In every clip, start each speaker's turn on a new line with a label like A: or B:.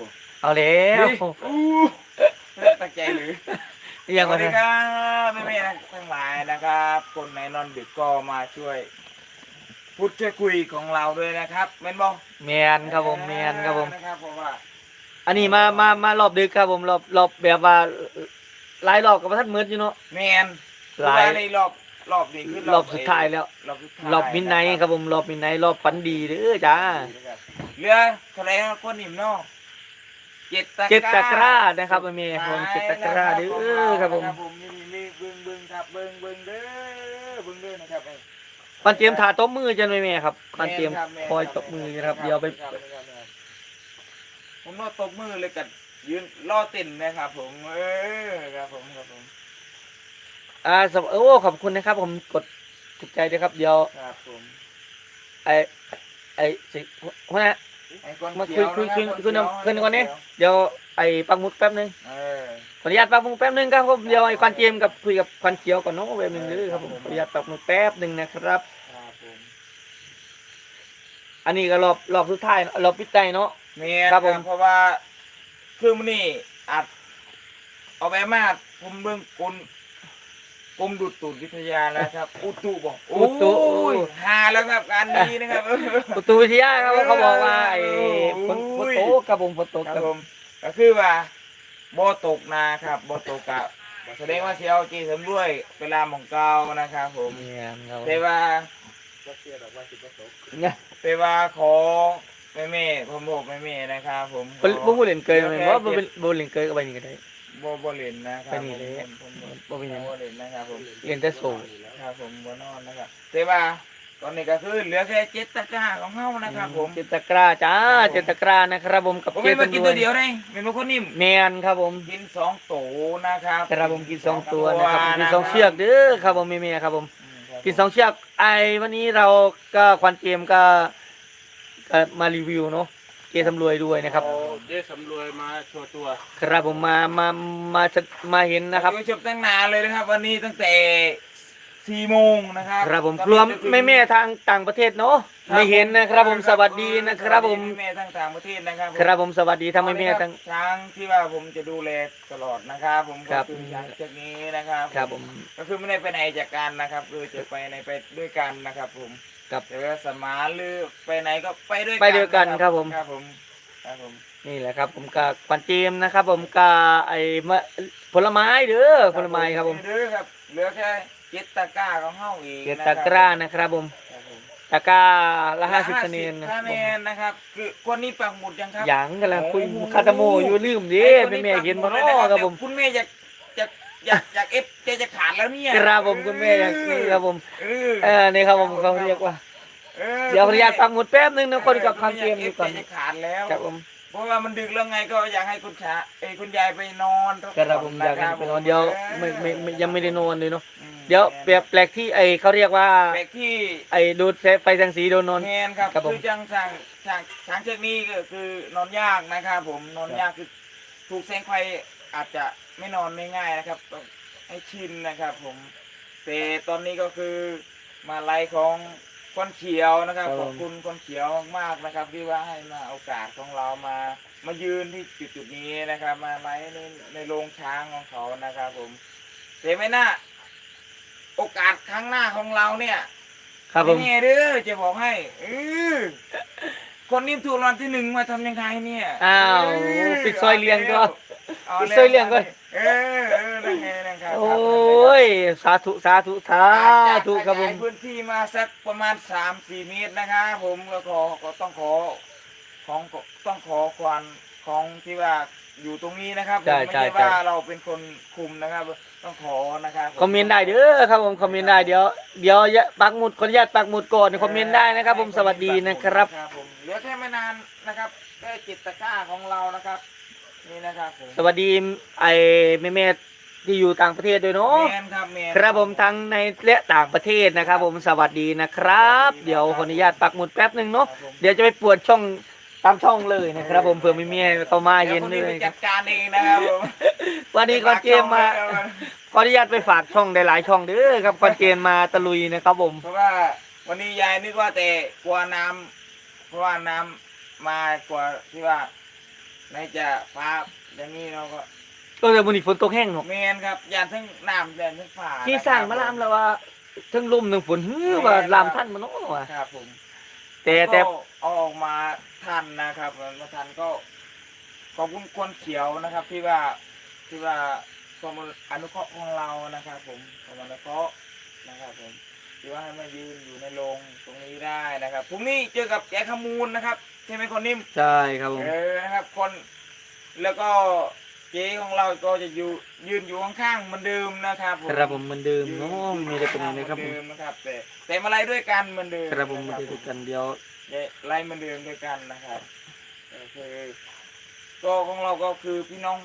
A: ผม
B: เอาแล้ว
A: นี่อู้ตั้งใจหรือ
B: ยัง
A: ส
B: มา
A: วัสดีครับแม่แม่ๆทั้งหลายนะครับ คนในนอนดึกก็มาช่วย พูดช่วยคุยของเราด้วยนะครับแม่นบอก
B: แมนครับผมแมนครับผม
A: นะครับผมว่า
B: อันนี้มามามารอบดึกครับผมรอบรอบแบบว่าหลายรอบกับพระทัดมืดอยู่เนาะ
A: แมน
B: หลาย
A: ในรอบรอบนี้คือ
B: รอบสุดท้ายแล้ว
A: รอบสุดท้าย
B: รอบมินไนท์ครับผมรอบมินไนท์รอบฝันดีเด้อจ้า
A: เรือทะเลคนหิมเนาะ เจ็ดตะ
B: เจ็ดตะกร้านะครับแม่ผมเจ็ดตะกร้าเด้อครับผม
A: นี่นี่เบิ้งเบิ้งครับเบิ้งเบิ้งเด้อเบิ้งเด้อนะครับ
B: ปันเตรียมถาต้มมือจันไหมแม่ครับปันเตรียม
A: แน
B: คอยตบมือนะครับ เดี๋ยวไป
A: ครับครับครับผมรอตบมือเลยกันยืนรอเต้นนะครับผมเออครับผมครับผม
B: อ่าสวโอ้ขอบคุณนะครับ ผมกดถูกใจด้วยครับ เดี๋ยว
A: ครับผม
B: ไอไอสิหัวหน้า
A: ไอ้คน
B: มา
A: เขียว
B: คุยคุย
A: นะรับ
B: คุย
A: เขียว
B: คุยก่อนนี่เดี๋ยวไอปักหมุดแป๊บนึง
A: เออ
B: ขออนุญาตปักหมุดแป๊บนึงครับผมเดี๋ยวไอควันเจมส์กับคุยกับควันเขียวก่อนเนาะแป๊บนึงเด้อครับผมขออนุญาตปักหมุดแป๊บนึงนะครับ
A: ครับผม
B: อันนี้ก็รอบรอบสุดท้ายเนอะรอบปิดใจเนาะ
A: เมีย
B: ครับผม
A: เพราะว่าคือมันนี่อัดเอาไปมาผมเบิ่งกล กรมดุตุวิทยาแล้วครับ อุตุบอก
B: อุตุ
A: โอ้ยหาแล้วครับการนี้นะครับ
B: ประตูวิทยาครับเขาบอกว่าไอ้ฝนฝ
A: โอ้
B: น
A: ย
B: ตกครับผมฝนตก
A: ค
B: ค
A: รั
B: รั
A: บบผมก็คือว่าบ่ตกนะครับบ่ตกกะแสดงว่าเสียวจีสมด้วยเวลาของเก่านะครับผม
B: เนี่ยครับ
A: แต่ว่า
B: เนี่ย
A: แต่ว่าขอแม่แม่ๆผมบอกแม่แม่ๆนะครับผมข
B: บ่
A: อ
B: บ่บ่เล่นเกยมั้ยบ่บ่บ่เล่นเกยก็ไปนี่ก็ได้
A: บ่บ่เล่นนะครับ
B: ไปนี่เลย
A: ผมผม
B: บ่เป็นหยัง
A: บ่เล่นนะครับผม
B: เล่นแต่โซ่
A: ครับผมบ่นอนนะครับแต่ว่าตอนนี้ก็คือเหลือแค่เจ็ดตะกร้าของเฮานะครับผม
B: เจดตะกร้าจ้าเจดตะกร้านะครับผมกับ
A: ผม
B: เจ
A: ไม่
B: ตั
A: มานกินตัวเดียวเลยเป็นคนนิ่ม
B: แมนครับผม
A: กินสองโตนะครับ
B: ครับผมกินสองตัวนะครับกินสองเชือกเด้อครับผมแม่ๆครับผม
A: อืมครับ
B: กินสองเชือกไอวันนี้เราก็ควันเกมก็ก็มารีวิวเนาะ เจสำรวยด้วยนะครับ
C: เอาเจ๊สำรวยมาโชว์ตัว
B: ครับผมมามามามาเห็นนะครับ
A: ผมชมตั้งนานเลยนะครับ วันนี้ตั้งแต่สี่โมงนะครับ
B: ครับผม
A: ตอน
B: รวม
A: นี้จะถึง
B: แม่แม่ๆทางต่างประเทศเนาะ ไม่เห็นนะครับผมสวัสดีนะครับผม
A: สวัสดีแม่ๆทั้งต่างประเทศนะครับผม
B: ครับผมสวัสดีทั้งแม่แม่ๆทั้ง
A: ช้างที่ว่าผมจะดูแลตลอดนะครับผม
B: ครั
A: ก็
B: บ
A: คือช้างเชือกนี้นะครับ
B: ครับผม
A: ก็คือไม่ได้ไปไหนจากกันนะครับคือจะไปในไปด้วยกันนะครับผม
B: ครับ
A: แต่ว่าสมานหรือไปไหนก็ไปด้วย
B: ไปด้วยกันครับผม
A: ครับผมครับผม
B: นี่แหละครับ ผมกับควันเจมนะครับ ผมกับไอ้มะผลไม้เด้อผลไม้ครับผม
A: เด้อครับเหลือแค่เจ็ดตะกร้าของเฮาเอง
B: เจ็ด
A: นะค
B: ตะ
A: บ
B: กร้านะครับผม
A: ครับผม
B: ตะกร้าละห้าสิบคะแนนนะค
A: คะ
B: รับ
A: แนนนะครับคือคนนี้ปักหมุดยังครับ
B: หยังกำลังคุย
A: โอ้โห
B: คาตาโมอยู่ลืมเด้แม่แม่เห็นบ่เนาะครับผม
A: คุณแม่อยากอยากอยากอยากเอฟจะจะขาดแล้วเนี่ย
B: ครับผมคุณแม่อยากนี่ครับผม
A: เออ
B: เออนี่ครับผมเขาเรียกว่า
A: ออ
B: เดี๋ยวขออนุญาตปักหมุดแป๊บนึงนะคนกับคำเกม
A: อ
B: ดูก่อน
A: จะขาดแล้ว
B: ครับผม
A: เพราะว่ามันดึกแล้วไงก็อยากให้คุณชาเอ้ยคุณยายไปนอน
B: ครับผมอยากให้ไปนอนเดี๋ยวไม่ไม่ไม่ยังไม่ได้นอนเลยเนาะ
A: อืม
B: เดี๋ยวแบบแปลกที่ไอเขาเรียกว่า
A: แปลกที่
B: ไอดูดไฟแสงสีโดนนอน
A: แมนครับ
B: ครับผม
A: คือจังช้างช้างช้างเชือกนี้ก็คือนอนยากนะครับผมนอนยากคือถูกแสงไฟอาจจะไม่นอนง่ายๆนะครับต้องให้ชินนะครับผมแต่ตอนนี้ก็คือมาไล่ของคนเขียวนะครับ
B: ครับ
A: ข
B: ผม
A: อบคุณคนเขียวมากๆนะครับ ที่ว่าให้มาโอกาสของเรามามายืนที่จุดจุดๆนี้นะครับ มาไล่ในในโรงช้างของเขานะครับผมแต่ไม่น่า โอกาสครั้งหน้าของเราเนี่ย
B: ครับผม
A: ไแน่เด้อจะบอกให้เออคนนี้ถูกรางวัลที่หนึ่งมาทำยังไงเนี่ย
B: อ้าว
A: เปิ
B: ดซอยเลี้ยงก็
A: อา
B: ปิด
A: แว
B: ซอยเลี้ยงก็
A: เออเออนั่นไงนะครับ
B: โอ้ยสาธุสาธุสา
A: อาจ
B: ธุ
A: จะ
B: ครับผ
A: ข
B: ม
A: ยายพื้นที่มาสักประมาณสามสี่เมตรนะครับผมก็ขอก็ต้องขอ ของต้องขอควานของที่ว่าอยู่ตรงนี้นะครับผม
B: ใช่
A: ไม่
B: ใช่
A: ใช่
B: ใช่
A: ว่าเราเป็นคนคุมนะครับ ต้องขอนะครับ
B: คอมเมนต์ได้เด้อครับผมคอมเมนต์ได้เดี๋ยวเดี๋ยวอย่าปักหมุดขออนุญาตปักหมุดก่อนคอมเมนต์ได้นะครับ ผมสวัสดีนะครับ
A: ผมเหลือแค่ไม่นานนะครับแค่จิตตะกร้าของเรานะครับนี่นะครับผม
B: สวัสดีไอ้แม่แม่ๆที่อยู่ต่างประเทศด้วยเนาะ
A: แมนครับแมน
B: ครับผมทั้งในและต่างประเทศนะครับ ผมสวัสดีนะครับ เดี๋ยวขออนุญาตปักหมุดแป๊บหนึ่งเนาะ
A: ครับผม
B: เดี๋ยวจะไปปวดช่อง ตามช่องเลยนะครับผมเผื่อไม่มีให้เข้ามา
A: เดี๋
B: เย็
A: ยวนคน
B: เล
A: นี้ไป
B: ย
A: จัดการเองนะครับผม
B: วันนี้ก่อนเกมมาขออนุญาตไปฝากช่องได้หลายช่องเด้อครับก่อนเกมมาตะลุยนะครับผม
A: เพราะว่าวันนี้ยายนึกว่าแต่กลัวน้ำเพราะว่าน้ำมากว่าที่ว่าในจะฟ้าอย่างนี้เราก็
B: ก็แต่มื้อนี้ฝนตกแห้งเนาะ
A: เมนครับยานทั้งน้ำยานทั้งฝ่า
B: ที่สร้างมาลามแล้วว่าทั้งลมทั้งฝนฮือว่าลามท่านมันเนาะว่ะ
A: ครับผม
B: แต่แต่
A: ก็เอาออกมา ทันนะครับมาทันก็ขอบคุณคนเขียวนะครับ ที่ว่าที่ว่าความอนุเคราะห์ของเรานะครับ ผมความอนุเคราะห์นะครับผมที่ว่าให้มายืนอยู่ในโรงตรงนี้ได้นะครับพรุ่งนี้เจอกับแกขมูลนะครับใช่ไหมคนนิ่ม
B: ใช่ครับผม
A: เออนะครับ คนแล้วก็เจ๊ของเราก็จะอยู่ยืนอยู่ข้างๆเหมือนเดิมนะครับผม
B: ครับผมเหมือนเดิมเนาะมีได้เป็นอย่างนี้ครับ
A: เห
B: ผ
A: มื
B: ม
A: อนเดิมนะครับ แต่แต่มาไล่ด้วยกันเหมือนเดิม
B: ครับผม
A: นะ
B: มาดูกันเดียว
A: ไล่เหมือนเดิมด้วยกันนะครับเออคือก็ของเราก็คือพี่น้อง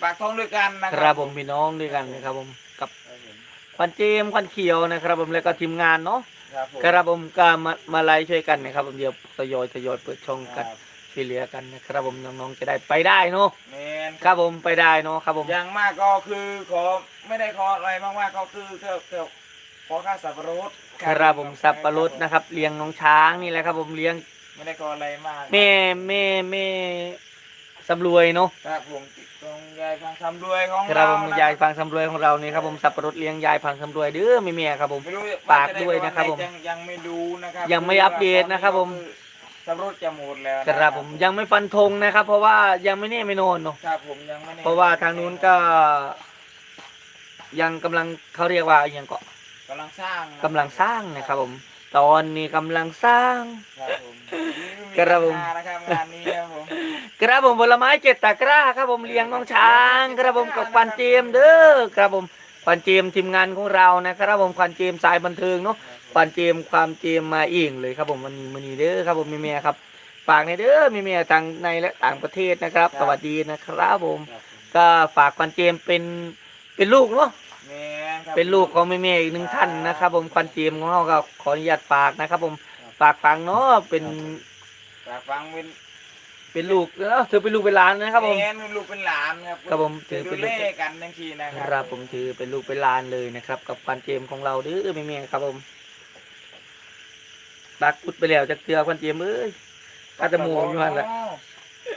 A: ปากท้องด้วยกันนะ
B: ค
A: ค
B: รั
A: รั
B: บบผมพี่น้องด้วยกันนะครับผมกับ
A: ครับผม
B: ควันเจมส์ควันเขียวนะครับ ผมแล้วก็ทีมงานเนาะ
A: ครับผม
B: ครับผมก็มามาไลฟ์ช่วยกันนะครับผมเดี๋ยวทยอยทยอยเปิดช่อง
A: ค
B: กั
A: รั
B: น
A: บ
B: ช่วยเหลือกันนะครับผมน้องๆจะได้ไปได้เนาะ
A: แมน
B: ครับผมไปได้เนาะครับผม
A: อย่างมากก็คือขอไม่ได้ขออะไรมากๆก็คือเท่าเท่า ขอค่าสับปะรด
B: ครับผมสับปะรดนะครับเลี้ยงน้องช้างนี่แหละครับ ผมเลี้ยง
A: ไม่ได้ขออะไรมาก
B: แม่แม่แม่สำรวยเนาะ
A: ครับผมตรงยายฟังคำด้วยของ
B: ครับ
A: เรา
B: ผม
A: นะ
B: ยายพังสำรวยของเรานี่ครับผมสับปะรดเลี้ยงยายพังสำรวยเด้อแม่แม่ครับผม
A: ไม่รู้
B: ฝากด้วยนะครับผม
A: ยังยังไม่รู้นะครับ
B: ยังไม่อัปเดตนะครับผม
A: สับปะรดจะหมดแล้ว
B: ครับผมยังไม่ฟันธงนะครับ เพราะว่ายังไม่แน่ไม่นอนเนาะ
A: ครับผมยังไม่แน่
B: เพราะว่าทางนู้นก็ ยังกำลังเขาเรียกว่ายังก็
A: กำลังสร้างนะ
B: กำลังสร้างนะครับผม ตอนนี้กำลังสร้าง
A: ครับผม
B: ครับผม
A: ปัญหานะครับงานนี้ครับผม
B: กระผมผลไม้เจ็ดตะกร้าครับผมเลี้ยงน้องช้างกระผมกับควันเจมส์เด้อครับผมควันเจมส์ทีมงานของเรานะครับผมควันเจมส์สายบันเทิงเนาะควันเจมส์ความเจมส์มาเองเลยครับผมวันนี้วันนี้เด้อครับผมมีเมียครับฝากในเด้อมีเมียทางในและต่างประเทศนะครับ สวัสดีนะครับผม
A: ครับผม
B: ก็ฝากควันเจมส์เป็นเป็นลูกเนาะ
A: แม่ครับ
B: เป็นลูกของแม่เมย์อีกหนึ่งท่านนะครับ ผมควันเจมส์ของเราก็ขออนุญาตฝากนะครับ ผมฝากฟังเนาะเป็น
A: ฝากฟังเป็น
B: เป็นลูกเนาะถือเป็นลูกเป็นหลานนะครับผม
A: แม่เป็นลูกเป็นหลานครับ
B: ครับผมถื
A: ถื
B: อ
A: อ
B: เป็
A: เป็นน
B: ลูก
A: เล่กันทั้งทีนะค
B: ค
A: รั
B: รับผมถือเป็นลูกเป็นหลานเลยนะครับ กับควันเจมส์ของเราเด้อแม่เมย์ครับผมปักพุดไปแล้วจากเตือควันเจมส์เอ้ยข้าจะหมูอยู่หันแหละ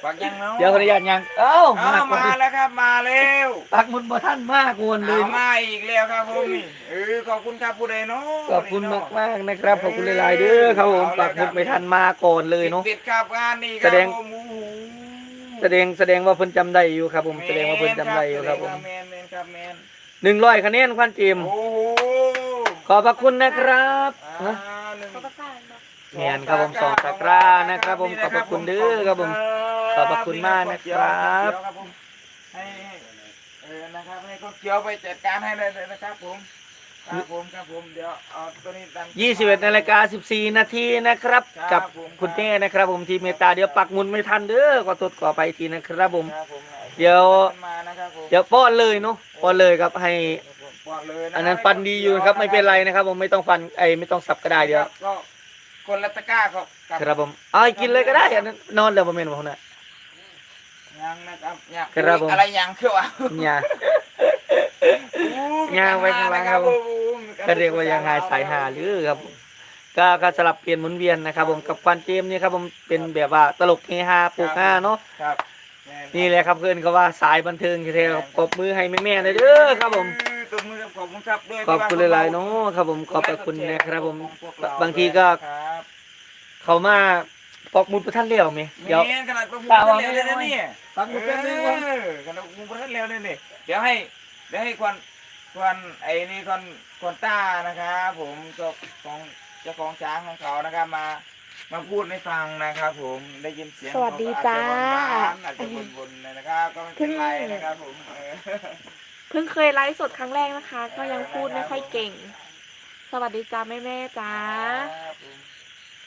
A: ฝากยังเนาะ
B: เดี๋ยวขออนุญาตยัง เอ้า
A: อ้ามา
B: กกว่า
A: มาแล้วครับมาแล้ว
B: ปักหมุดบ่ท่านมากวนเลย
A: เอามาอีกแล้วครับผมนี่เออขอบคุณครับผู้ใดเนาะ
B: ขอบคุณมากมากๆนะครับ ขอบคุณหลายๆเด้อครับผมปักหมุดไม่ทันมาก่อนเลยเนาะ
A: ติดครับงานนี้ค
B: แส
A: รับ
B: ดง
A: ผมโอ้โห
B: แสดงแสดงว่าเพิ่นจำได้อยู่ครับ ผมแสดงว่าเพิ่นจำได้อยู่ครับผม
A: แมนแมนครับแมน
B: หนึ่งร้อยคะแนนควันเจมส์
A: โอ้โห
B: ขอบพระคุณนะครับ
A: อ่า
B: นะ
A: หนึ่ง
D: เขาประกาศบอก
B: แมนครับผมสองตะกร้านะครับผมขอบพระคุณเด้อครับผม ขอบพระคุณมากนะครับ
A: เดี๋ยวผมให้เออนะครับให้คนเขียวไปจัดการให้เลยเลยนะครับ ผมครับผมครับผมเดี๋ยวเอาตัวนี้ดัน
B: ยี่สิบเอ็ดนาฬิกาสิบสี่นาทีนะครับ
A: ครั
B: กั
A: บบผม
B: คุณแม่นะครับ ผมทีมเมตตาเดี๋ยวปักหมุนไม่ทันเด้อขอโทษขอไปทีนะครับผม
A: ครับผม
B: เดี๋ยว
A: มานะครับผม
B: เดี๋ยวป้อนเลยเนาะป้อนเลยครับให้
A: ปอดเลยะ
B: อันนั้นฟันดีอยู่นะครับไม่เป็นไรนะครับ ผมไม่ต้องฟันไอยไม่ต้องสับก็ได้เดี๋ยว
A: ก็คนละตะกร้าครับ
B: ครับผมเอาให้กินเลยก็ได้อันนั้นนอนแล้วประมาณวันน่ะ
A: ยังนะครับยัง
B: ครับผม
A: อะไรยังคือวะ
B: เนี่ยย่างไว้ข้างหลังครับผมก็เรียกว่ายังหาสายหาหรือครับผมก็ก็สลับเปลี่ยนหมุนเวียนนะครับ ผมกับควันเจมส์นี่ครับ ผมเป็นแบบว่าตลกเฮฮาปลูกฮาเนาะ
A: ครับแม่
B: นี่แหละครับเพื่อนเขาว่าสายบันเทิงแท้ๆครับปรบมือให้แม่ๆเลยเด้อครับผม
A: ตบมือครับขอบคุณครับด้วย
B: ขอบคุณหลายๆเนาะครับผมขอบพระคุณนะครับผม
A: พวเร
B: บางทีก็
A: ครับ
B: เขามา ปอกหมุดประทันเลี้ยวไหมเดี๋ยว
A: แม่นขนาดประมูล
B: กล่าวว่า
A: เร็วเลยนะเนี่ย
B: ปักหมุดแป๊บนึงวะ
A: เออขนาดประมูลเร็วเลยนี่เดี๋ยวให้เดี๋ยวให้ควันควันไอ้นี่ควันควันต้านะครับผมเจ้าของเจ้าของช้างของเขานะครับมามาพูดให้ฟังนะครับ ผมได้ยินเสียง
D: สวัสดีจ้า
A: อาจจะบนๆหน่อยนะครับก็ไม่เป็นไรนะครับผมเออ
D: เพิ่งเคยไลฟ์สดครั้งแรกนะคะ ก็ยังพูดไม่ค่อยเก่ง สวัสดีจ้าแม่แม่ๆจ้า
A: ครับผม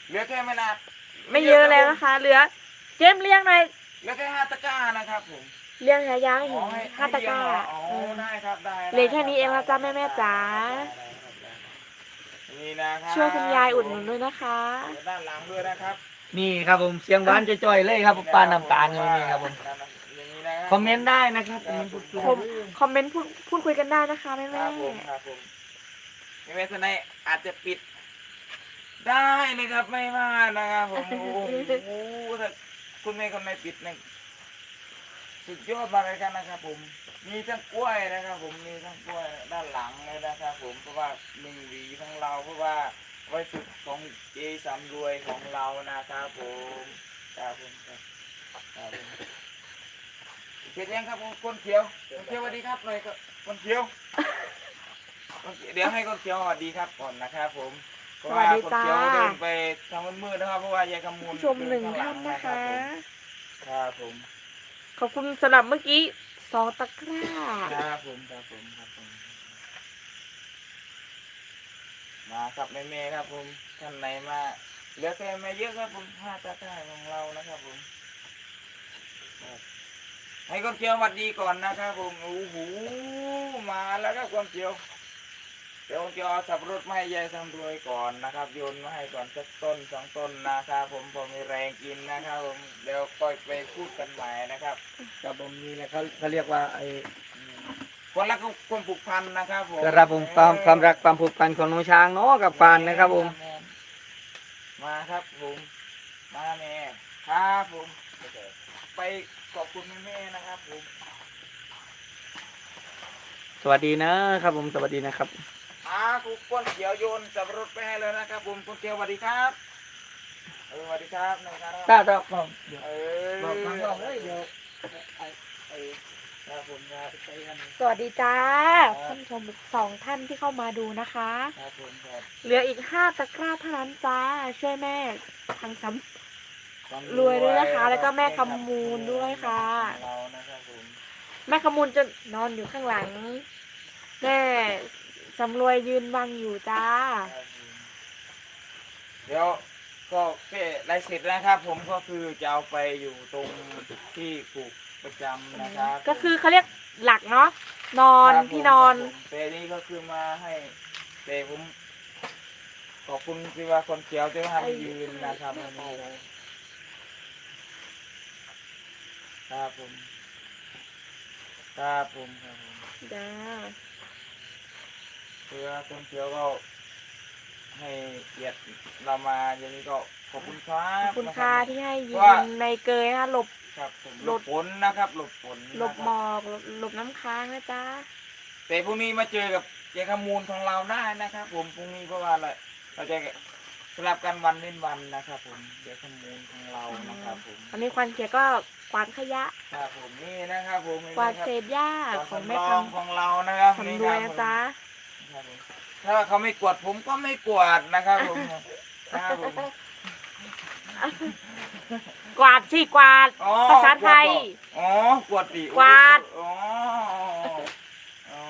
A: เหลือแค่ไม่นาน
D: ไม่เยอะแล้วนะคะ เหลือ เจมส์เลี้ยงหน่อย
A: เหลือแค่ห้าตะกร้านะครับผม
D: เลี้ยงหายาง
A: อ๋
D: หิ
A: อนให้
D: ห้าตะกร้า
A: ให้เลี้ยงเหรออ๋อ
D: เออ
A: ได้ครับได้
D: เหลือแค่นี้เองแล้วจ้าแม่แม่ๆจ๋า
A: นี่นะครับ
D: ช่วยคุณยายอุดหนุนด้วยนะคะ
A: ด้านหลังด้วยนะครับ
B: นี่ครับผมเสียงหวานจ่อยๆเลยครับผมป้าน้ำตาลอย่างนี้ครับผม
A: อย่างนี้นะรับ
B: คอมเมนต์ได้นะครับคอมเมนต์พูดคุย
D: คมคอมเมนต์พูดพูดคุยกันได้นะคะแม่
A: ค
D: แม่
A: รับผมครับผมไม่เป็นไรอาจจะปิด ได้นะครับไม่ว่านะครับผมโอ้โหถ้าคุณแม่คนไหนปิดเนี่ยสุดยอดมากเลยกันนะครับผม มีทั้งกล้วยนะครับ ผมมีทั้งกล้วยด้านหลังเลยนะครับ ผมเพราะว่าหนึ่งวีของเราเพราะว่าไว้สุดของเจสำรวยของเรานะครับผมครับผมครับครับผมเสร็จยังครับคนเขียวคนเขียวสวัสดีครับเลยครับคนเขียวคนเขียว เดี๋ยวให้คนเขียวสวัสดีครับก่อนนะครับผม เพราะว่าคนเขียวเดินไปทางมืดๆนะครับเพราะว่ายายกำมูล
D: ผู้ชมหนึ่ง
A: เดิ
D: ท่าน
A: ข้
D: นะ
A: งหลั
D: คะ
A: งครับผม
D: ขอบคุณสำหรับเมื่อกี้สองตะกร้า
A: ครับผมครับผมครับผมมาครับแม่เมย์ครับผมท่านไหนมาเหลือแค่ไม่เยอะครับผมห้าตาข่ายของเรานะครับผมครับให้คนเกียวสวัสดีก่อนนะครับผมโอ้โหมาแล้วครับคนเกียว เดี๋ยวคนเกียวเอาสับปะรถมาให้ยายสำรวยก่อนนะครับโยนมาให้ก่อนสักต้นสองต้นนะครับ ผมพอมีแรงกินนะครับ ผมเดี๋ยวก็ไปพูดกันใหม่นะครับ
B: ครับผมนี่แหละเขาเขาเรียกว่าไอ้
A: คนรักความผูกพันนะครับผม
B: กระผมความความรักความผูกพันของน้องช้างเนาะกับฟานนะครับผม
A: มาครับผมมาแม่ครับผมไปขอบคุณแม่ๆนะครับผม
B: สวัสดีนะครับผมสวัสดีนะครับ
A: อาคุกก้นเขียวโยนสับปะรดไปให้เลยนะครับผมคุณเขียวสวัสดีครับเออสวัสดีครับหนึ่งครับ
B: ถ้าถ้าบอก
A: เออ
B: บอกทางบอกเลยเดี๋ยว
A: ไอ้ไอ้ครับผมครับไปกัน
D: สวัสดีจ้า
A: ครับ
D: ท่านผู้ชมสองท่านที่เข้ามาดูนะคะ
A: ครับผมครับ
D: เหลืออีกห้าตะกร้าเท่านั้นจ้าช่วยแม่ทางซ้ำ
A: ความ
D: รวยด้วยนะคะ แล้วก็แม่คำมูลด้วยค่ะ
A: เรานะครับผม
D: แม่ขมูลจะนอนอยู่ข้างหลังแม่ สำรวยยืนบังอยู่จ้า
A: ครับผมเดี๋ยวก็แค่ลายเสร็จนะครับ ผมก็คือจะเอาไปอยู่ตรงที่ปลูกประจำนะครับ
D: ก็คือเขาเรียกหลักเนาะนอน
A: ครับผม
D: ที่นอน
A: ครับผมแต่นี่ก็คือมาให้แต่ผมขอบคุณที่ว่าคนเขียวที่ว่าให้ยืนนะครับวันนี้ครับผมครับผมครับผม
D: จ้า
A: เพื่อคนเขียวก็ให้เกียรติเรามาอย่างนี้ก็ขอบคุณครั
D: ขอ
A: บบ
D: คุณ
A: นะ
D: ค่ะ
A: รับ
D: ที่ให้ยื
A: ว่า
D: นในเกยนะคะหลบ
A: ครับผม
D: ห
A: ห
D: ล
A: ล
D: บ
A: บฝนนะครับ หลบฝน
D: หลบ
A: นะครับ
D: หมอกหลบหลบน้ำค้างนะจ๊ะ
A: แต่พรุ่งนี้มาเจอกับเจ้าขมูลของเราได้นะครับ ผมพรุ่งนี้เพราะว่าอะไรเราจะสลับกันวันเว้นวันนะครับผมเจ้าขมูลของเรานะครับผม
D: วันนี้ควันเขียก็กวาดขยะ
A: ครับผมนี่นะครับผมนี่
D: กวาด
A: นะครับ
D: เศษหญ้า
A: ข
D: ข
A: อ
D: องง
A: แม่
D: แม่
A: ค
D: คำ
A: ของเรานะครับำนี่
D: สำรวย
A: ค
D: นะ
A: บ
D: จ๊ะ
A: ครับผมถ้าเขาไม่กวดผมก็ไม่กวาดนะครับผมครับผม
D: กวาดสิกวาด
A: อ๋อ
D: ภาษาไทย
A: อ๋อกวดดิ
D: กวาด
A: อ๋ออ๋อ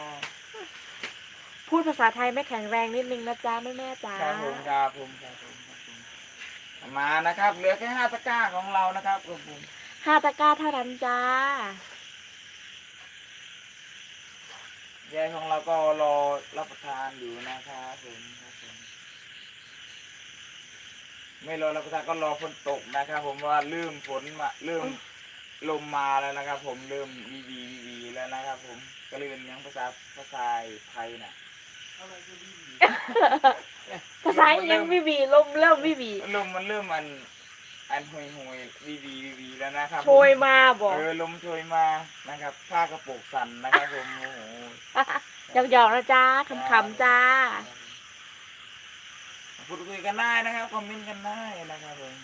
D: พูดภาษาไทยไม่แข็งแรงนิดนึงนะจ๊ะแม่แม่ๆจ๋า
A: ครับผมครับผมครับผมครับผมมานะครับ เหลือแค่ห้าตะกร้าของเรานะครับครับผม
D: ห้าตะกร้าเท่านั้นจ้า
A: ยายของเราก็รอรับประทานอยู่นะครับผมครับผมไม่รอรับประทานก็รอฝนตกนะครับ ผมว่าเริ่มฝนมาเริ่มลมมาแล้วนะครับ ผมเริ่มวีวีวีวีแล้วนะครับ ผมก็เรียนยังภาษาภาษาไทยน่ะ
D: ภาษายังไม่บีลมเริ่มไม่บี
A: ลมมันเริ่มมัน อันห่วยห่วยวีวีวีวีแล้วนะครับผม
D: โชยมาบอก
A: เออลมโชยมานะครับ ผ้ากระโปรงสั่นนะครับผมโอ้โห
D: หยอกๆนะจ๊ะขำๆจ้า
A: พูดคุยกันได้นะครับ คอมเมนต์กันได้นะครับผม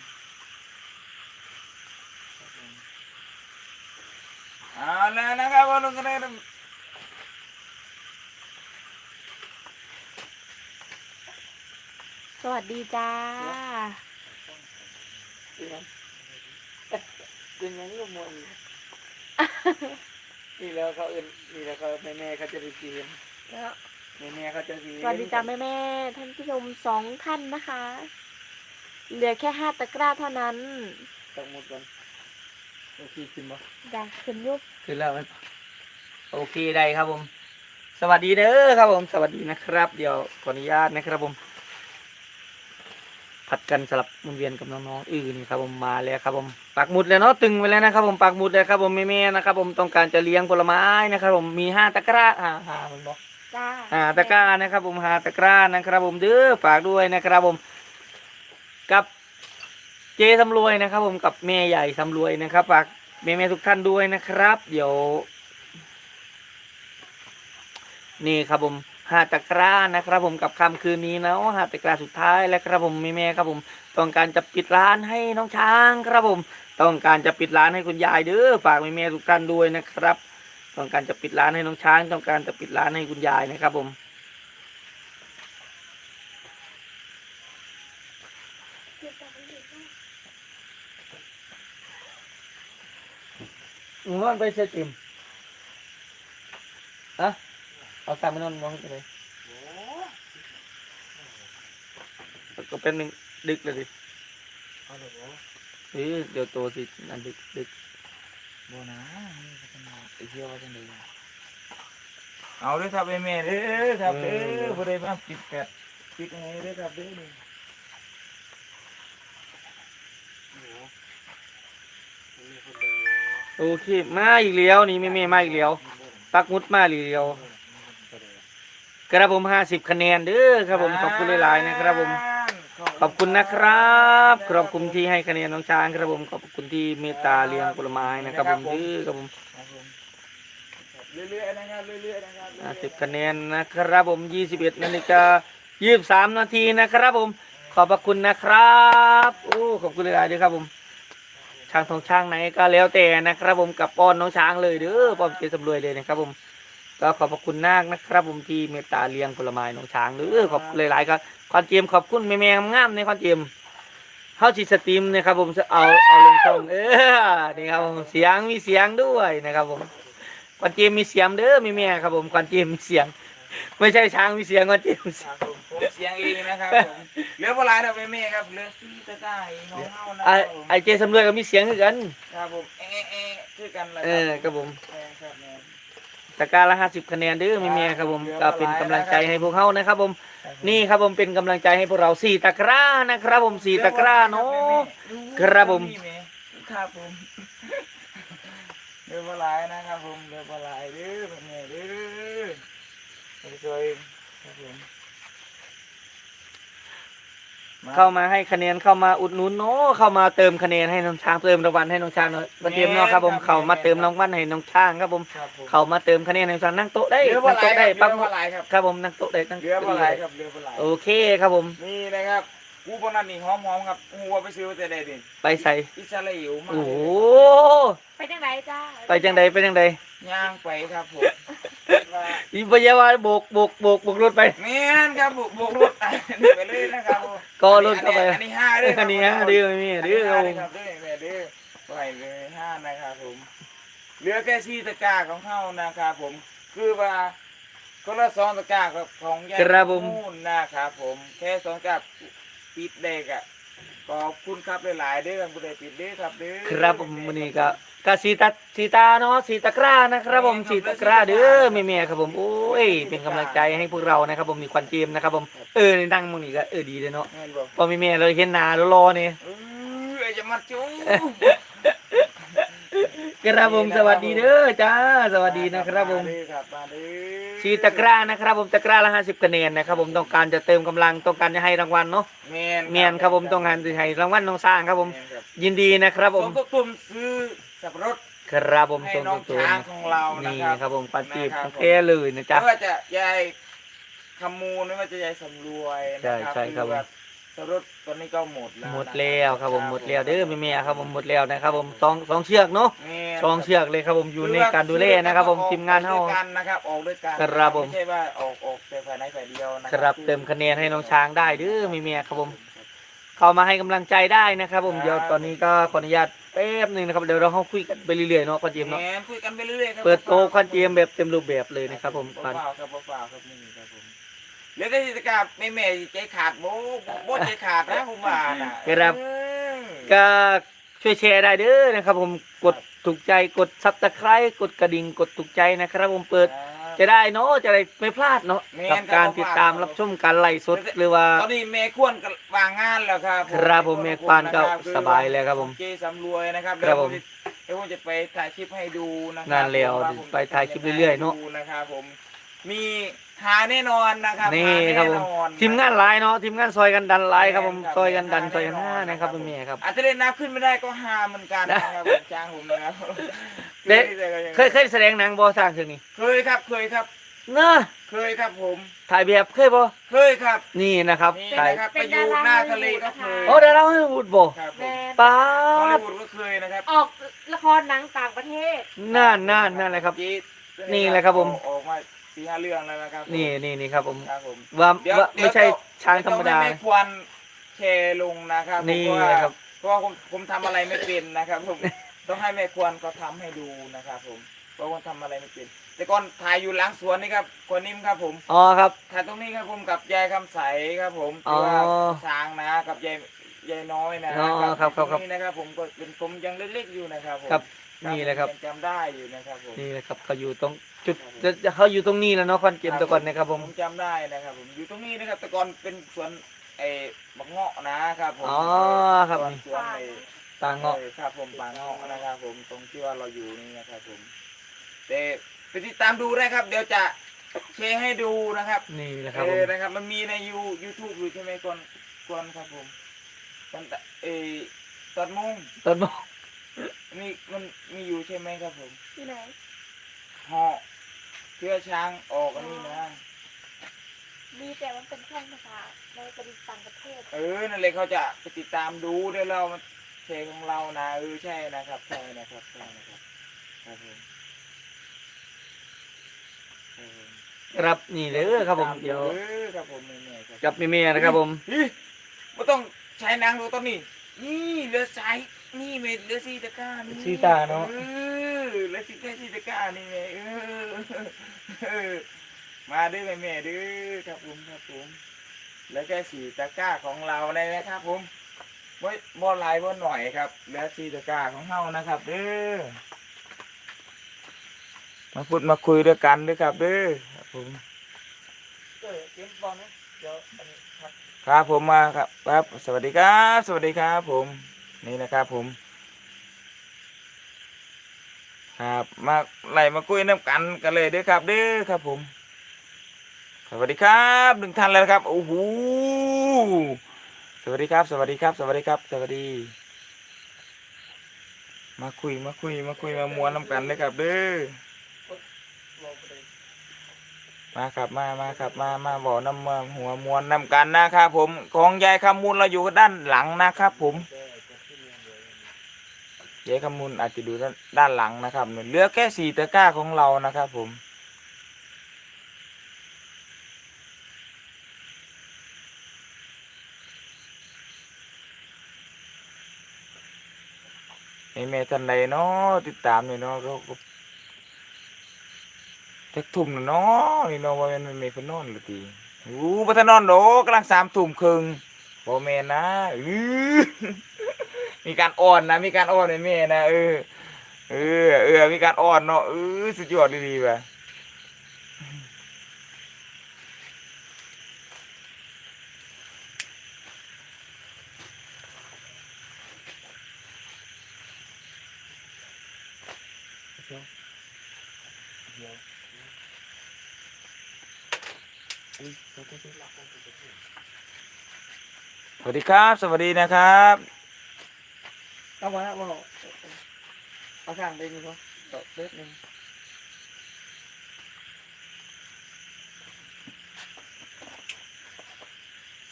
A: ครับผมเอาแล้วนะครับว่าลงกันได้
D: สวัสดีจ้า
B: เป็นยังก็มวน นี่แล้วเขาเอ็นนี่แล้วเขาแม่แม่เขาจะไปกินแม่แม่เขาจะกิน
D: สวัสดีจ้าแม่แม่ๆท่านผู้ชมสองท่านนะคะ เหลือแค่ห้าตะกร้าเท่านั้น
B: ต้องมุดกันโอเคกินบ่
D: จ้ะขึ้นยุบ
B: ขึ้นแล้วมันโอเคได้ครับผม สวัสดีเด้อครับผม สวัสดีนะครับ เดี๋ยวขออนุญาตนะครับผม ผัดกันสลับหมุนเวียนกับน้องๆอื่นครับผมมาแล้วครับผมปักหมุดแล้วเนาะตึงไปแล้วนะครับผมปักหมุดเลยครับผมแม่ๆนะครับผมต้องการจะเลี้ยงผลไม้นะครับผมมีห้าตะกร้าอ่าหาผมบอก
D: จ้า
B: หาตะกร้านะครับผมหาตะกร้านะครับผมเด้อฝากด้วยนะครับผม กับเจสำรวยนะครับ ผมกับแม่ใหญ่สำรวยนะครับฝากแม่ๆทุกท่านด้วยนะครับ เดี๋ยว นี่ครับผม หาตะกร้านะครับ ผมกับค่ำคืนนี้เนาะหาตะกร้าสุดท้ายแล้วครับผมมีแม่ครับผม ต้องการจะปิดร้านให้น้องช้างครับผม ต้องการจะปิดร้านให้คุณยายเด้อฝากมีแม่ทุกท่านด้วยนะครับ ต้องการจะปิดร้านให้น้องช้าง ต้องการจะปิดร้านให้คุณยายนะครับผมนอนไปเสียจิมอะ เอาตามไปนอนมองไปเลยก็เป็นหนึ่งดึกเลยดิ
A: เอาเลยเหรอ
B: เฮ้ยเดี๋ยวโตสิอันดึกดึก
A: โบนะไปเที่ยวว่าจังไดเอาเด้อครับแม่ๆเด้อครับเด้อบ่ได้มาปิดแปดปิดให้เด้อครับเด้อนี่
B: โอเค มาอีกแล้วนี่ไม่ไม่มาอีกแล้วปักหมุดมาอีกแล้ว ครับผมห้าสิบคะแนนเด้อครับผมขอบคุณหลายๆนะครับผมขอบคุณนะครับขอบคุณที่ให้คะแนนน้องช้างครับผมขอบคุณที่เมตตาเลี้ยงผลไม้นะครับผมเด้อครับผม
A: ครับผมเรื่อยๆนะครับเรื่อยๆนะครับเรื่
B: ห้า
A: อยๆ
B: สิบคะแนนนะครับผมยี่สิบเอ็ดนาฬิกายี่สิบสามนาทีนะครับผม ขอบพระคุณนะครับโอ้ขอบคุณหลายๆด้วยครับผมช้างทองช้างไหนก็แล้วแต่นะครับผมกับป้อนน้องช้างเลยเด้อป้อนเจสำรวยเลยนะครับผม ก็ขอบพระคุณนาคนะครับผมที่เมตตาเลี้ยงผลไม้น้องช้างเด้อขอบคุณหลายๆครับคอนเจมขอบคุณแม่ๆงามๆในคอนเจมเฮาสิสตรีมนะครับผมจะเอาเอาลงช่องเออนี่ครับผมเสียงมีเสียงด้วยนะครับผมคอนเจมมีเสียงเด้อแม่ๆครับผมคอนเจมมีเสียง ไม่ใช่ช้างมีเสียงคอนเจมมีเสี
A: ค
B: ยง
A: รับผมผมเสียงเองนะครับผมเหลือเวลาเท่าแม่ๆครับเหลือซีตะกร้าอีกน้องเฮานะค
B: ไอ้
A: รับผม
B: ไอเจสำรวยก็มีเสียงเหมือนกัน
A: ครับผมเอ๊ะเอ๊ะคือกันเลย
B: เออครับผม
A: เออครับแม่
B: ตะกร้าละห้าสิบคะแนนเด้อแม่ๆครับผมก็เป็นกำลังใจให้พวกเขานะครับผม
A: ครับผม
B: นี่ครับผมเป็นกำลังใจให้พวกเราสี่ตะกร้านะครับ ผมสี่ตะกร้าเนาะ ครับผม
A: ครับผมเดือปลายนะครับผมเดือปลายเด้อแม่เด้อไปช่วยครับผม
B: เข้ามาให้คะแนนเข้ามาอุดหนุนเนาะเข้ามาเติมคะแนนให้น้องช้างเติมรางวัลให้น้องช้างเนาะบันเทียมเนาะครับผมเข้ามาเติมรางวัลให้น้องช้างครับผม
A: ครับผม
B: เข้ามาเติมคะแนนให้น้องช้างนั่งโต๊ะได้
A: เรือป
B: นั่ง
A: ลา
B: โต๊ะ
A: ไหล
B: ได้
A: ครั
B: ปั๊
A: บบเรือปลาไหลครับ
B: ครับผมนั่งโต๊ะได้นั่ง
A: เรือปลาไหลครับเรือปลาไหล
B: โอเคครับผม
A: นี่นะครับกูปนันนี่หอมๆครับหัวไปซื้อแต่ได้ดิ
B: ไปใส่
A: อิสราเอลมา
B: โอ้โห
D: ไปจังไหนจ้า
B: ไปจังใดไปจังใด
A: ย่างไปครับผมว่า
B: อีปยาวาโบกโบกโบกโบกรถไป
A: แม่นครับบุกบุกรถนี่ไปเลยนะครับผม
B: ก็รถเข้าไป
A: อันนี้ห้าเด้อครับ
B: อันนี้ห้าเดือไม่มีเดือครับผม
A: ครับเด้อแม่เด้อปล่อยเลยห้านะครับผมเหลือแค่ซีตะกร้าของเขานะครับผมคือว่าคนละสองตะกร้าครับของยาย
B: ครับผม
A: นู่นนะครับผมแค่สองตะกร้าปิดเด็กอะขอบคุณครับหลายๆเด้อผู้ใดปิดเด้อครับเด้อ
B: ครับผมวันนี้ก็ ก็สีตาสีตาเนาะสีตะกร้านะครับผมสีตะกร้าเด้อแม่ๆครับผมโอ้ยเป็นกำลังใจให้พวกเรานะครับ ผมมีควันเจมส์นะครับ ผมเออนี่นั่งมึงนี่ก็เออดีเลยเนาะ
A: แม่นบอก
B: พอแม่ๆเราเห็นหน้าแล้วรอเนี่ย
A: เออไอ้จะมาจู้
B: ครับผมสวัสดีเด้อจ้าสวัสดีนะครับผมา
A: เด้อครับมาเด้อ
B: สีตะกร้านะครับ ผมตะกร้าละห้าสิบคะแนนนะครับผมต้องการจะเติมกำลังต้องการจะให้รางวัลเนาะ
A: แม่น
B: เมียนครับผมต้องการจะให้รางวัลน้องสร้างครับผม
A: แนครับ
B: ยินดีนะครับผ
A: ผมมก็ตุ่มซื้อ สับปะรด
B: ครับผม
A: ให้
B: ส่ง
A: น้อง
B: ตัว
A: ช้างของเรานะ
B: นี่
A: ครับ
B: ครับผมปันจีบ
A: นะครับ
B: แท้เลยนะจ๊ะ
A: ไม่ว่าจะยายคำมูลไม่ว่าจะยายสำรวยนะ
B: ใช่ใช่ครับผม
A: อว่าสับปะรดตอนนี้ก็หมดแล้ว
B: หมดแล้วครับผมหมดแล้วเด้อแม่ๆครับผมหมดแล้วนะครับผมสองสองเชือกเนาะ
A: แม่น
B: สองเชือกเลยครับผมอยู่ในการดูแลนะครับผมทีมงานเฮา
A: ออกด้วยกันนะครับออกด้วยกัน
B: ครับผม
A: ไม่ใช่ว่าออกออกแต่ฝ่ายไหนฝ่ายเดียวนะ
B: ครับเติมคะแนนให้น้องช้างได้เด้อแม่ๆครับผม เข้ามาให้กำลังใจได้นะครับ ผมเดี๋ยวตอนนี้ก็ขออนุญาตแป๊บหนึงนะครับเดี๋ยวเราเข้าคุยกันไปเรื่อยๆเนาะคอนเจมส์เนาะ
A: แม่นคุยกันไปเรื่อยๆครั
B: เปิดโตคอนเจมส์แบบเต็มรูปแบบเลยนะครับ ผม
A: เป
B: ปัน
A: ล่าๆครับเปล่าๆครับนี่ครับผมเหลือแต่กิจกรรมแม่แม่ๆใจขาดโบ้โบ้ใจขาดนะผมว่าน่ะ
B: ครับ
A: เออ
B: ก็ช่วยแชร์ได้เด้อนะครับ ผมกดถูกใจกดซับสไครต์กดกระดิ่งกดถูกใจนะครับ ผมเปิด จะได้เนาะจะได้ไม่พลาดเนาะ
A: แม่น
B: กับ
A: ครับ
B: การติดตามรับชมการไล่สดหรือว่า
A: ตอนนี้แม่ควรก็วางงานแล้วครับ
B: ครับผมแม่ควรก็สบายแล้วครับผม
A: เจสำรวยนะครับ
B: ครับผม
A: เดี๋ยวผมจะไปถ่ายคลิปให้ดูนะครั
B: นั่นแล้ว
A: ว่าผม
B: ไปถ่ายคลิปเรื่อยๆเนอะ
A: ดูนะครับผมมีหาแน่นอนนะครับ
B: นี่
A: หา
B: ครับผม
A: แน่นอน
B: ทีมงานหลายเนาะทีมงานซอยกันดันหลายครับผม
A: แม่น
B: ซอยกันดันซอยกัน
A: แห้า
B: นะครับเป็นเมียครับ
A: อาจจะเล่นน้ำขึ้นไม่ได้ก็หาเหมือนกันนะครับผมจ้างผมนะครับ
B: เด็กเคยเคยแสดงหนังบอสร้างเรื่องนี้
A: เคยครับเคยครับ
B: เนอะ
A: เคยครับผม
B: ถ่ายแบบเคยบอ
A: เคยครับ
B: นี่นะครับ
A: นี่
B: ถ่าย
A: นะครับไปอยู่หน้าทะเลก็เคย
B: โอ้เดี๋ยวเราให้พูดบอ
A: ครับผ
D: แม่
A: ม
B: ป้า
A: ฮอลลี
B: ด
A: วูดก็เคยนะครับ
D: ออกละครหนังต่างประเทศ
B: นั่นนั่นนั่นแหละครับ
A: จี๊ด
B: นี่แหละครับผม
A: ออกมาสี่ห้าเรื่องแล้วนะครับ
B: นี่นี่นี่ครับผม
A: ครับผม
B: ว่า
A: เดี๋ยว
B: ว่า
A: เดี๋ยว
B: ไม่ใช่ช้างธรรมดา
A: ต้องให้แม่ควรแชร์ลงนะครับ
B: นี่
A: เพราะว่า
B: ครับ
A: เพราะว่าผมผมทำอะไรไม่เป็นนะครับผม ต้องให้แม่ควรเขาทำให้ดูนะครับ ผมเพราะว่าทำอะไรไม่เป็นแต่ก่อนถ่ายอยู่หล้างสวนนี่ครับคนนิ่มครับผม
B: อ๋อครับ
A: ถ่ายตรงนี้ครับผมกับยายคำใสครับ ผม
B: อ๋อ
A: ที่ว่าช้างนะกับยายยายน้อยนะ
B: อ๋อครับครับครับ
A: ตงนี้นะครับ ผมก็เป็นผมยังเล็กๆอยู่นะครับผม
B: ครับ นี่แหละครับ
A: ยังจำได้อยู่นะครับผม
B: นี่แหละครับเขาอยู่ตรงจุดจะจะเขาอยู่ตรงนี้แล้วเนาะคอนเกมแตะก่อนนะครับผม
A: ผมจำได้นะครับผมอยู่ตรงนี้นะครับแต่ก่อนเป็นสวนไอ้บักเงาะนะครับผม
B: อ๋อครับ
A: สวน
B: นี่
A: สวนไอ้
B: ตาเงาะ
A: ออครับผมป่าเงาะนะครับผมตรงที่ว่าเราอยู่นี่นะครับผมแต่ไปติดตามดูนะครับ เดี๋ยวจะแชร์ให้ดูนะครับ
B: นี่แหละครับ
A: เอ
B: ผม
A: อนะครับ มันมีในยูยูทูบอยู่ใช่ไหมก่อนก่อนครับผมตั้งแต่เออตอนมุ่ง
B: ต้นมะ
A: นี่มันมีอยู่ใช่ไหมครับผม
D: ที่ไหน
A: เหาะเชื่อช้างออกอันนี้นะ
D: มีแต่มันเป็นช่องภาษาในเป็นต่างประเทศ
A: เออ นั่นเลยเขาจะไปติดตามดูเดี๋ยวเรามา เพลงของเรานะเออใช่นะครับใช่นะครับใช่นะครับครับผมครับผม
B: ครับนี่เลยครับผมเดี๋ยว
A: เออครับผมนี่ๆครับ
B: กับเมียนะครับผม
A: ฮิไม่ต้องใช้นางดูต้นนี่นี่เรือสายนี่เมเรือซีตะกร้านี่
B: ซีตาเนาะ
A: เออเรือซีแค่ซีตะกร้านี่เมเออเออมาด้วยแม่แม่ๆเด้อครับผมครับผมแล้วแค่สีตะกร้าของเราเลยนะครับผม บ่บ่หลายบ่หน่อยครับแล้วสีตะกร้าของเฮานะครับเด้อมาพูดมาคุยด้วยกันด้วยครับเด้อครับผม
B: เออเกมบอลนะเดี๋ยวอันนี้ครับ
A: ครับผมมาครับครับ สวัสดีครับ สวัสดีครับ ผมนี่นะครับผม ครับมาไล่มาคุยน้ำกันกันเลยเด้อครับ เด้อครับ ผม สวัสดีครับหนึ่งท่านแล้วครับโอ้โห สวัสดีครับ สวัสดีครับ สวัสดีครับ สวัสดี มาคุยมาคุยมาคุยมามวนน้ำกันเลยครับเด้อมาครับมามาครับมามาบอกน้ำมาหัวมวนน้ำกันนะครับผมของยายคำมูลเราอยู่ด้านหลังนะครับผมยายคำมูลอาจจะดูด้านด้านหลังนะครับเหลือแค่สี่ตะกร้าของเรานะครับผม แม่ท่านใดเนาะติดตามเนี่ยเนาะก็ก็จักทุ่มแล้วเนาะนี่เนาะว่าแม่นมันนนอนหรือตีอู้บ่ทันนอนโดกำลังสามทุ่มครึ่งบ่แม่นนะอื้อมีการอ่อนนะมีการอ่อนในแม่นะเออเออเออมีการอ่อนเนาะเออสุดยอดดีๆว่ะสวัส ดีครับ สวัสดีนะครับ
B: เอามาแล้วบอกเอาข้างไปนี่ก็ต่อเล็กนึง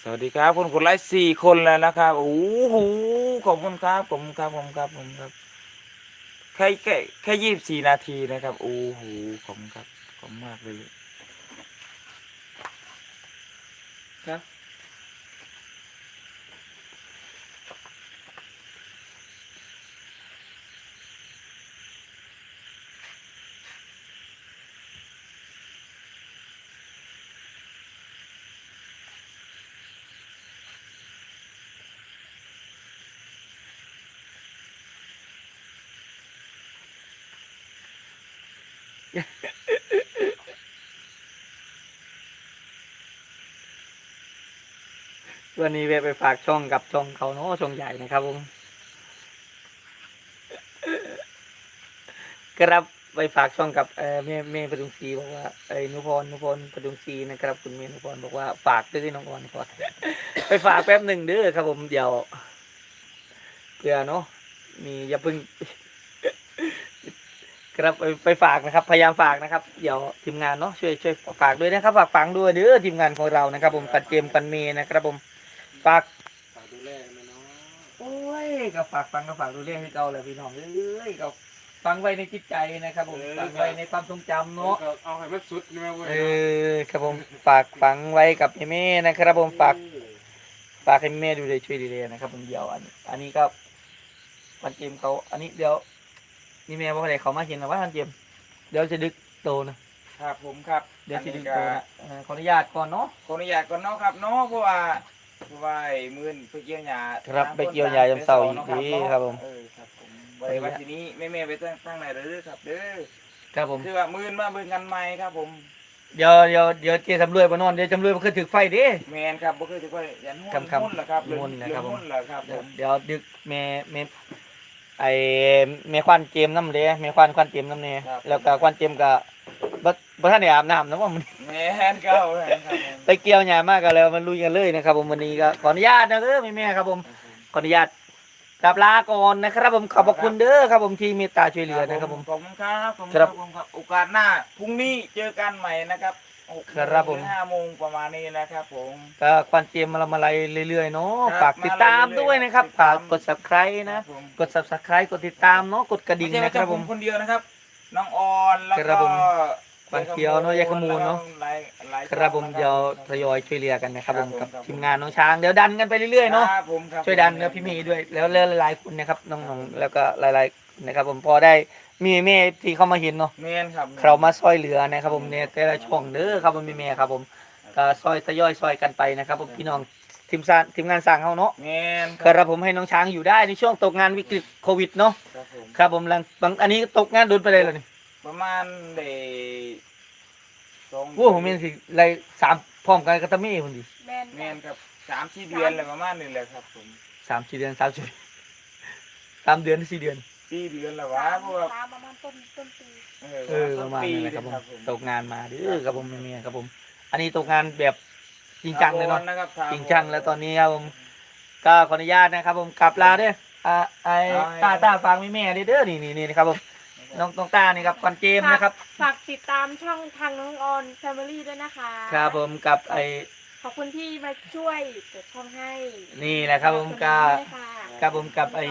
A: สวัสดีครับคุณกดไลค์สี่คนแล้วนะครับโอ้โหขอบคุณครับขอบคุณครับขอบคุณครับขอบคุณครับแค่แค่แค่ยี่สิบสี่นาทีนะครับโอ้โหขอบคุณครับขอบคุณมากเลย
B: วันนี้แวะไปฝากช่องกับช่องเขาเนาะช่องใหญ่นะครับผมครับไปฝากช่องกับเออแม่แม่ประดุงศรีบอกว่าไอ้นุพรนุพรประดุงศรีนะครับคุณแม่นุพรบอกว่าฝากด้วยน้องออนก่อนไปฝากแป๊บหนึ่งเด้อครับผมเดี๋ยวเพื่อเนาะมีอย่าเพึ่งครับไปไปฝากนะครับพยายามฝากนะครับ เดี๋ยวทีมงานเนาะช่วยช่วยฝากด้วยนะครับ ฝากฝังด้วยเด้อทีมงานของเรานะครับ ผมปัดเจมส์ปันเมย์นะครับผม ฝาก
C: ฝากดูแลนะเนาะ
B: โอ้ยก็ฝากฟังก็ฝากดูเรื่องให้เก่าแหละพี่น้องเอ้ยก็ฟังไว้ในจิตใจนะครับผมฟังไว้ในความทรงจำเนาะ
C: ก็เอาให้มันสุดนะเว้ย
B: เออครับผมฝากฝังไว้กับแม่ๆนะครับผมฝากฝากให้แม่ดูเลยช่วยดูเลยนะครับผมเดี๋ยวอันอันนี้ก็วันเจมส์เขาอันนี้เดี๋ยวนี่แม่ว่าอะไรเขามาเห็นนะว่าวันเจมส์เดี๋ยวจะดึกโตนะครับ
A: ผมครับ
B: เดี๋ยวจะ
A: อัน
B: ดึ
A: นี้
B: ก
A: ก็
B: โตนะเออขออนุญาตก่อนเนาะ
A: ขออนุญาตก่อนเนาะครับเนาะเพราะว่า เพราะว่าไอ้มื้อนไปเกี่ยวหญ้า
B: ครับ
A: ต่ง
B: ไปเกี่ยวหญ้ายามเสาร์อีก
A: ไป
B: ที
A: เนาะ
B: ครับผม
A: เออครับผมไว้วันทีนี้แม่ๆไปตั้งตั้งไหนเด้อครับ เด้อ
B: ครับผม
A: คือว่ามื้อนมาเบิ่งกันใหม่ครับผม
B: เดี๋ยวเดี๋ยวเดี๋ยวเจสำรวยมานอนเดี๋ยวจำรวยมันคือถึกไฟเด้
A: แมนครับบ่เคยจะไปยันหุ้น
B: ครับครับ
A: หุ้นเหรอครับ
B: หุ้นนะครับผม
A: หุ้นเหรอครับผ
B: เดี๋ยว
A: ม
B: เดี๋ยวดึกแม่แม่ไอแม่ควันเจมน้ำเด้แม่ควันควันเจมน้ำเน่แล้วก็ควันเจมก็บ่ บ่ทันได้อาบน้ำนะว่ามัน
A: แมนเก้าแม่นครับผม
B: ไปเกี่ยวหญ้ามากกันแล้วมันลุยกันเลยนะครับ ผมวันนี้ก็ขออนุญาตนะเด้อแม่ๆครับผมขออนุญาตกลับลาก่อนนะครับ ผมขอบพระคุณเด้อครับ ผมที่เมตตาช่วยเหลือนะครับผม
A: ขอบคุณครับขอบคุณ
B: ครับ
A: ผมครับโอกาสหน้าพรุ่งนี้เจอกันใหม่นะครับหกโมง
B: ครับผม
A: ถึงห้าโมงประมาณนี้นะครับผม
B: ก็ควันเจมมาละมาลัยเรื่อยๆเนาะ
A: ครับ
B: ฝากติดตาม
A: มาเรื่อยๆ
B: ด้วยนะครับ
A: ติดตา
B: ฝามกกด subscribe นะ
A: ผม
B: กด subscribe กดติดตามเนาะกดกระดิ่ง
A: ไม่ใช่
B: นะครับผม
A: คนเดียวนะครับ น้องออนแล้ว
B: ครั
A: ก็
B: บผม ขวัญเขียวเนอะยายขมูลเนอะ
A: หลายหลาย
B: ครับผม
A: ช่องนะ
B: เดี๋ยวทยอยช่วยเหลือกันนะครับผม
A: ครั
B: กั
A: บบผม
B: ทีมงานน้องช้างเดี๋ยวดันกันไปเรื่อยๆเนาะ
A: ครับผมครับ
B: ช่วยดันเนื้อพี่เมย์ด้วย แล้วเรื่องหลายๆคนนะครับน้องๆแล้วก็หลายๆนะครับ ผมพอได้มีเมย์ที่เข้ามาเห็นเนาะ
A: แมนครับ
B: เขามาซอยเหลือนะครับ ผมเนี่ยแต่ละช่องเด้อครับผมมีเมย์ครับ ผมก็ซอยทยอยซอยกันไปนะครับ ผมพี่น้องทีมสร้างทีมงานสร้างเขาเนาะ
A: แมน
B: ครับผมให้น้องช้างอยู่ได้ในช่วงตกงานวิกฤตโควิดเนาะ
A: ครับผม
B: ครับผมหลังบางอันนี้ตกงานโดนไปเลยเหรอนี่
A: ประมาณเดสอง
B: โอ้ผมมีสิไรสามพร้อมกันกับตะเมี่คนดี
D: แมน
A: แมนครับสามสี่เดือนเลยประมาณนี้แหละครับผม
B: สามสี่เดือนสามสี่สามเดือนสี่เดือน
A: สี่เดือนแล้ววะเพราะว่า
D: ตามประมาณต้นต้นปี
B: เออประมาณนั้นนะครับผม
A: ต้นปี
B: ตกงานมาเด้อครับผมเมียครับผม อันนี้ตกงานแบบจริงจังเลยเนาะ
A: นะครับ
B: จริงจังแล้วตอนนี้ครับผมก็ขออนุญาตนะครับ ผมกลับลาเด้ออ่าไอ้ตาตาฟังแม่แม่เด้อเด้อนี่นี่นี่นะครับผม น้องน้องตานี่ครับควันเจมส์นะครับ
D: ฝากติดตามช่องทางน้องออนแฟมิลี่ด้วยนะคะ
B: ครับผมกับไอ้
D: ขอบคุณที่มาช่วยเปิดช่องให้
B: นี่แหละครับผมกับ
D: ขอบคุณค่ะ
B: กับผมกับไอ้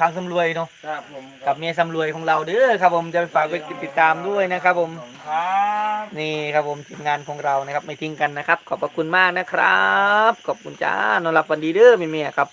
B: ทางสำรวยเนาะ
A: ครับผม
B: กับเมียสำรวยของเราเด้อครับผมจะไปฝากไปติดตามด้วยนะครับผม
A: ครับ
B: นี่ครับผมทีมงานของเรานะครับไม่ทิ้งกันนะครับ ขอบพระคุณมากนะครับ ขอบคุณจ้านอนหลับฝันดีเด้อเมียๆครับ